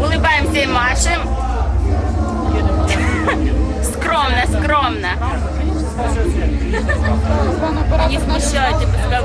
Улыбаемся и машем. Скромно, скромно. Не смущайте, пускай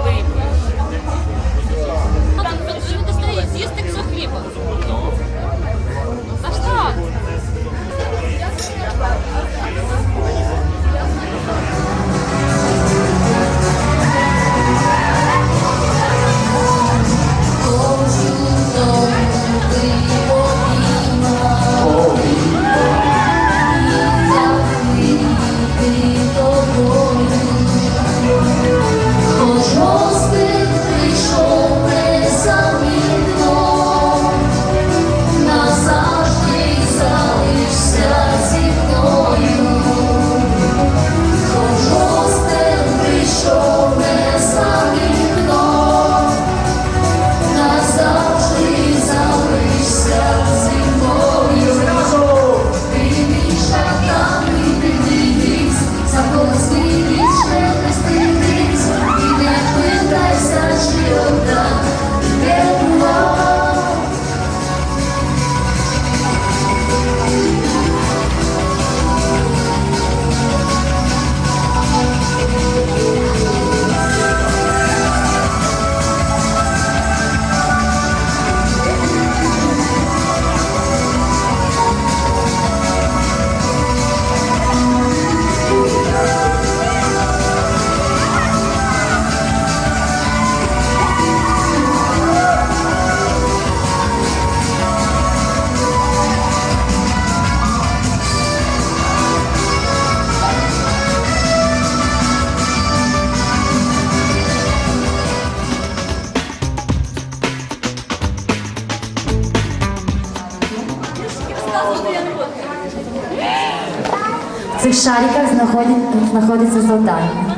знаходиться завдання.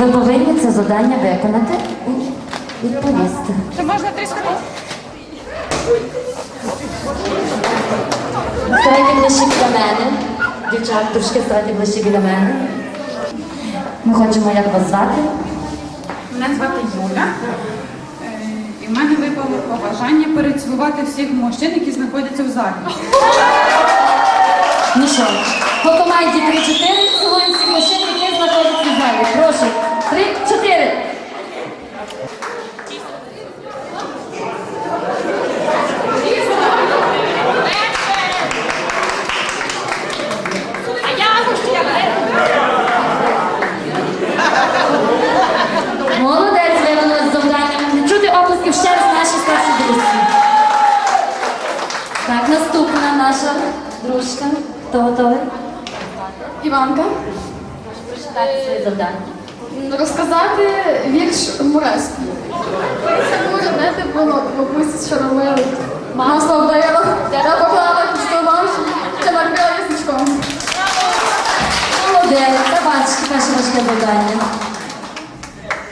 Ви повинні це завдання виконати і відповісти. Чи можна трішки? Станьте ближче біля мене. Дівчат, трошки станьте ближче біля мене. Ми хочемо, як вас звати. Мене звати Юля. Е, І в мене випало побажання перецілувати всіх мужчин, які знаходяться в залі. Ну що, по команді 3-4 цілуємо всіх мужчин, які знаходяться в залі. Прошу. 3-4. Молодець, виконали завдання. Не чути оплесків ще раз наші старші. Так, наступна наша дружка. Хто готовий? Іванка, Прочитати своє завдання. розказати вірш Муреський. Море не було, бабусі, що робили. Масло вдарила, я поклала під столом, накрила ясничком. Молодець, та бачите, наше важке завдання.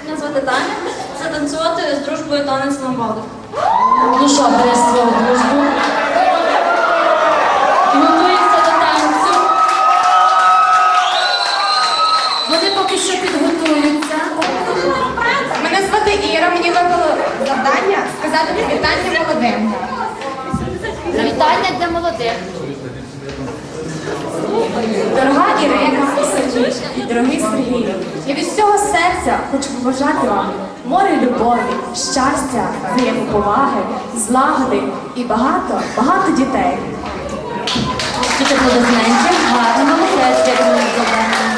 Мене звати Таня. Затанцювати з дружбою танець на воду. Ну що, свою дружбу. І готуємося до танцю. Вони поки що підготуються. Мене звати Іра, мені випало завдання сказати привітання молодим. Привітання для молодих. Дорога Ірина дорогий Сергій, я від всього серця хочу побажати вам море любові, щастя, взаємоповаги, злагоди і багато, багато дітей. Тільки аплодисментів. Гарно, молодець, виконали завдання.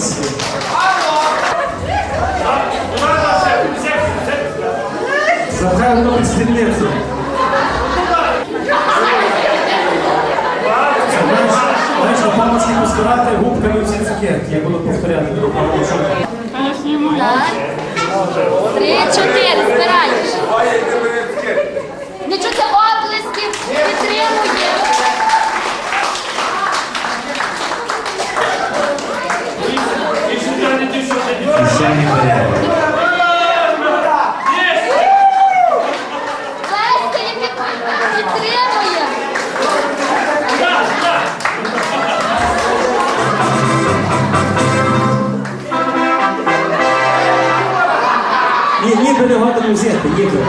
Молодці. Запхай воно під спідницю. Знаєш, знаєш, допомогти постирати губками всі цукерки. Я буду повторяти, допоможу. Так. Три, чотири, збираєш. Не чути оплесків, підтримує. Женя бере. Плескає, під- підтримує. Ні, ніби не годен взяти, ніби.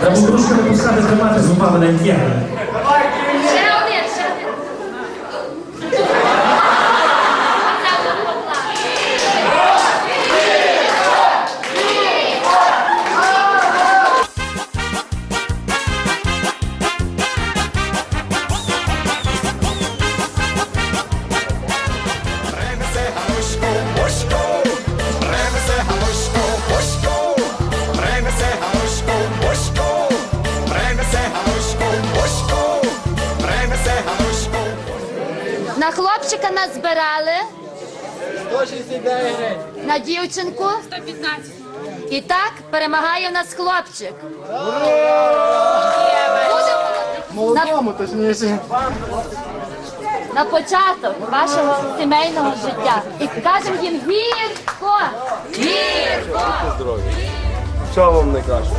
Треба дружку не пускати тримати зубами на єгри. Назбирали. 169 гривень. На дівчинку. 115. І так перемагає в нас хлопчик. Молодому, точніше. На початок вашого сімейного життя. І кажемо їм гірко! Гірко! Що вам не кажуть?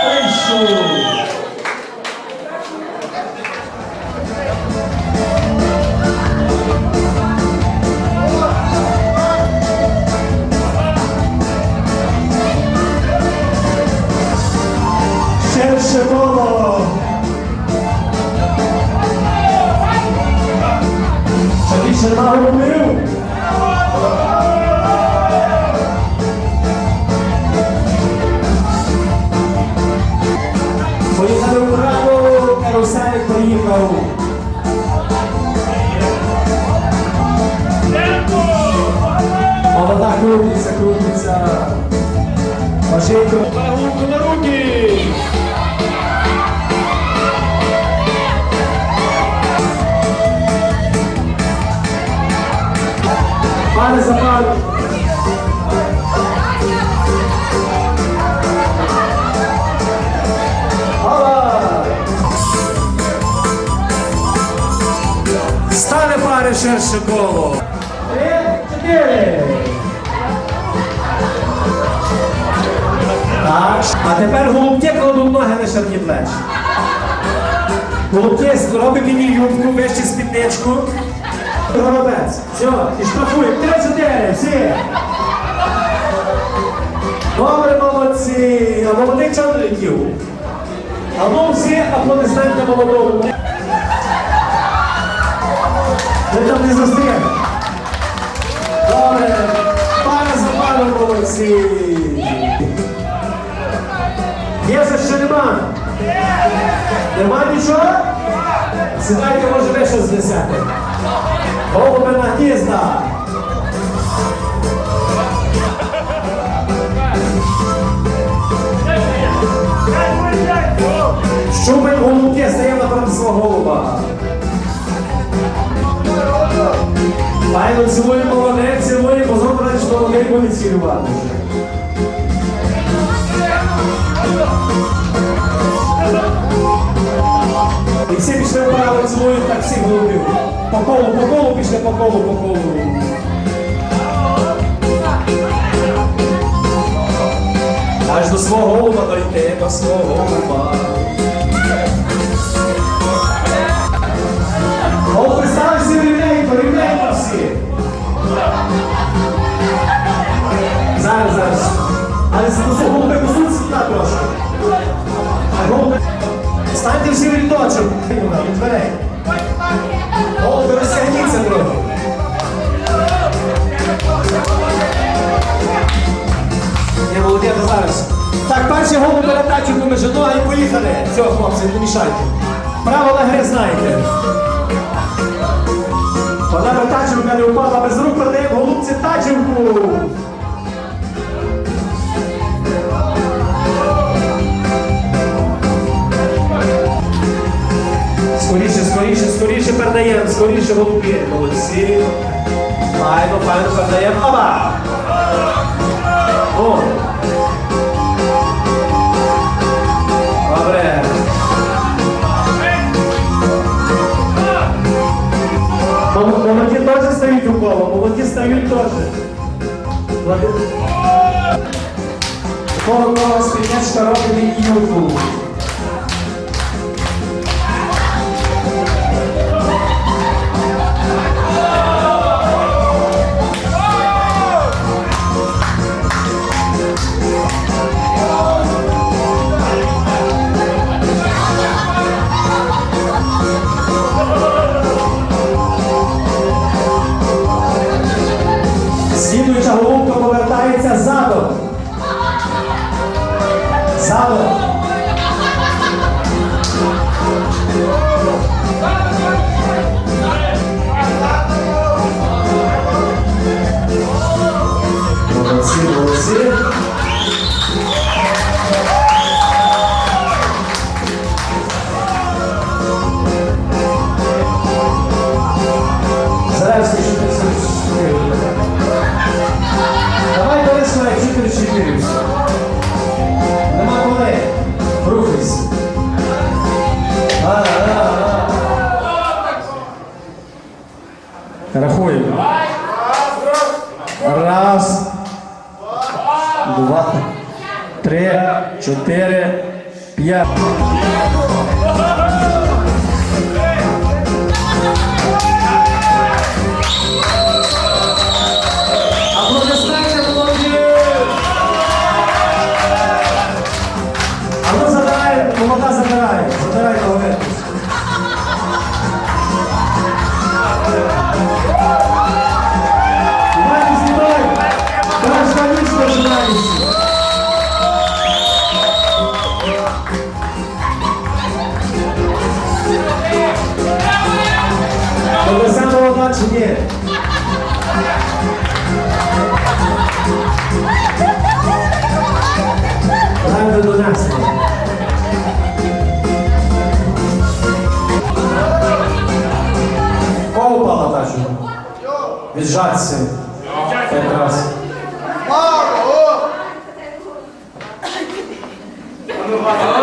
Прийшов. Пане за пане. Стане пари ширше коло. Три, чотири. Так. А тепер голубки кладуть ноги на ширні плечі. Голубки робить мені юбку, вище спідничку. Горобець. Все, і штрафуємо. Три, чотири, всі. Добре, молодці. А молодих чоловіків. А ну всі аплодисменти молодому. Ви там не застряли. Добре. Пане за паном молодці. Є за що нема? Нема нічого? Сідайте, може ви щось знесете. Голубина гнізда! Щуби голубки стаємо напроти свого голуба. Файно цілуємо вони, цілуємо, зробили, що вони будуть цілювати. І всі пішли вправо, цілують так всі голубів. По колу, по колу пішли, по колу, по колу. Аж до свого голуба дойти, до свого голуба. О, представь всі рівненько, рівненько всі. Зараз, зараз. Але це голуби посунься сюди трошки. А голуби... Станьте всі в дверей. Голуби розтягніться трохи. Я молодець зараз. Так, перші голуби передачу поміж ноги і поїхали. Все, хлопці, не мішайте. Правила гри знаєте. Вона на тачівка не впала без рук, продаємо голубці тачівку. Скоріше, скоріше, передаємо, скоріше голубки. Молодці. Файно, файно передаємо. Оба! О! Добре. Мол- Молоді теж стають у коло, молоді стають теж. Молоді- Коло коло спільнячка робить і юрку. Рахуємо. Раз. Два. Три. Чотири. П'ять. Молода чи ні? Правда до нас. Кого упала та що? Віджатися. Якраз. Буде,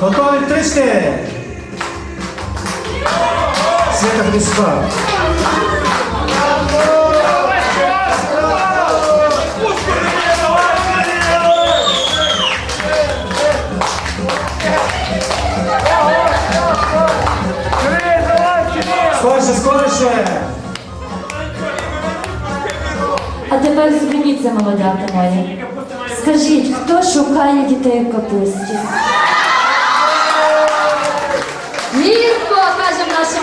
Готові трішки. Свята сюди. Скоріше, скоріше. А тепер зупиніться, молодята мої. Скажіть, хто шукає дітей в капусті?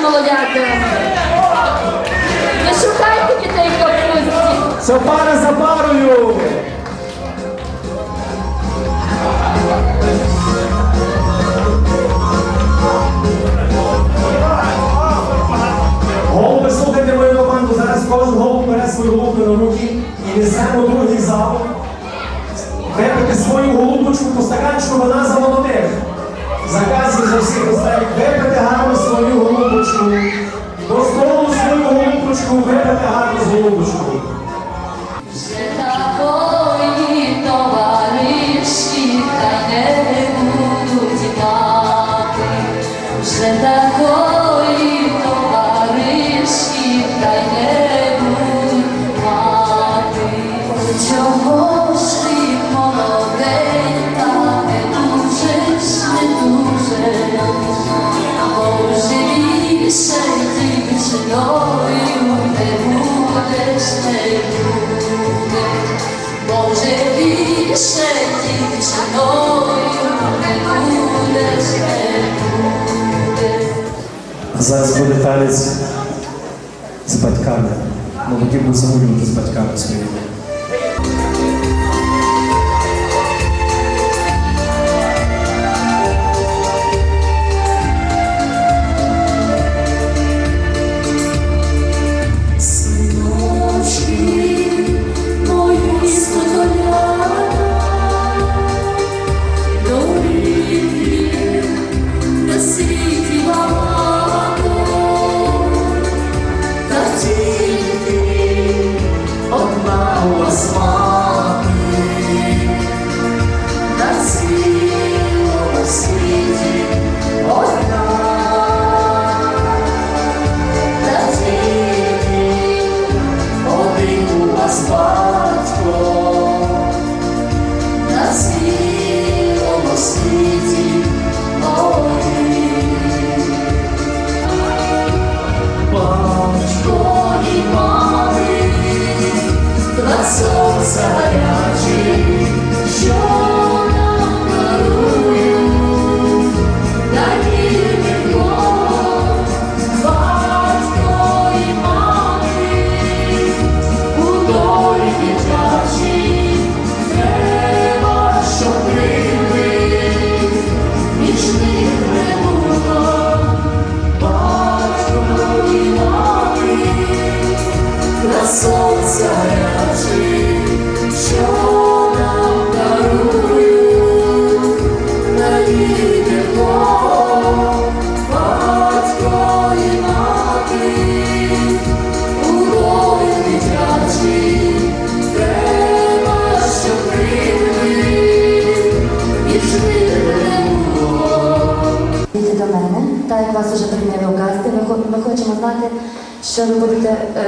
Молодяки. Не шукайте дітей в капусті. Це пара за парою. Голуби, слухайте мою команду. Зараз кожен голуб бере свою голубку на руки і несемо другий зал. Випити свою голубочку по стаканчику вона за молодих. За всіх останніх. Випити гарно свою голубочку. До столу свою голубочку, випити гарно з голубочку. Товариші, та зараз буде танець з батьками. Молоді замовлювати з батьками своїми.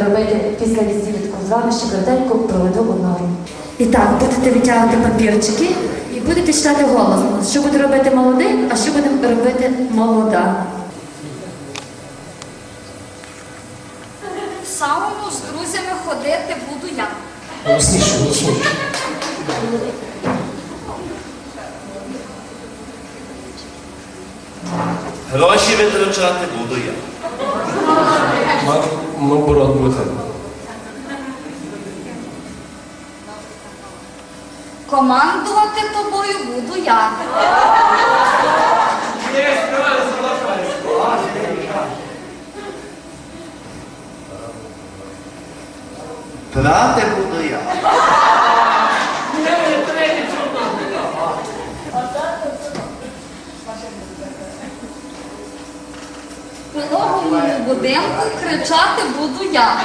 Робити після візитку з вами, ще коротенько проведу одну гру. І так, будете витягувати папірчики і будете читати голосно, що буде робити молодий, а що буде робити молода. Сауну з друзями ходити буду я. Голосніше, голосніше. Гроші витрачати буду я. Наоборот буде. Командувати тобою буду я. Брати буду я. В будинку кричати буду я.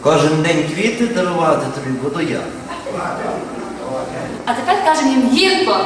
Кожен день квіти дарувати тобі буду я. А тепер кажемо їм гірко.